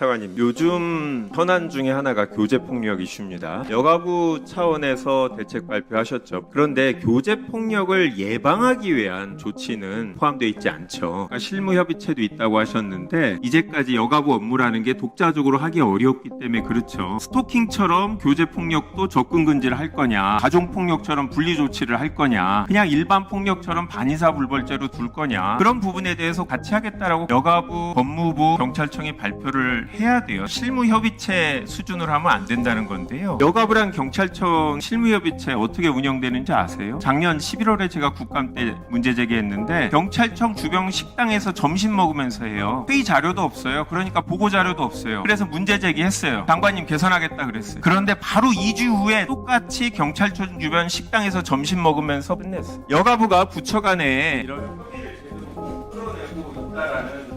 사관님, 요즘 현안 중에 하나가 교제 폭력 이슈입니다. 여가부 차원에서 대책 발표하셨죠. 그런데 교제 폭력을 예방하기 위한 조치는 포함되어 있지 않죠. 그러니까 실무 협의체도 있다고 하셨는데 이제까지 여가부 업무라는 게 독자적으로 하기 어려웠기 때문에 그렇죠. 스토킹처럼 교제 폭력도 접근 금지를 할 거냐, 가족 폭력처럼 분리 조치를 할 거냐, 그냥 일반 폭력처럼 반의사 불벌죄로 둘 거냐 그런 부분에 대해서 같이 하겠다라고 여가부, 법무부, 경찰청이 발표를 해야 돼요. 실무협의체 수준으로 하면 안 된다는 건데요. 여가부랑 경찰청 실무협의체 어떻게 운영되는지 아세요? 작년 11월에 제가 국감 때 문제 제기했는데 경찰청 주변 식당에서 점심 먹으면서 해요. 회의 자료도 없어요. 그러니까 보고 자료도 없어요. 그래서 문제 제기했어요. 장관님 개선하겠다 그랬어요. 그런데 바로 2주 후에 똑같이 경찰청 주변 식당에서 점심 먹으면서 끝냈어요. 여가부가 부처 간에 이런 회의를 제대로 풀어내고 있다라는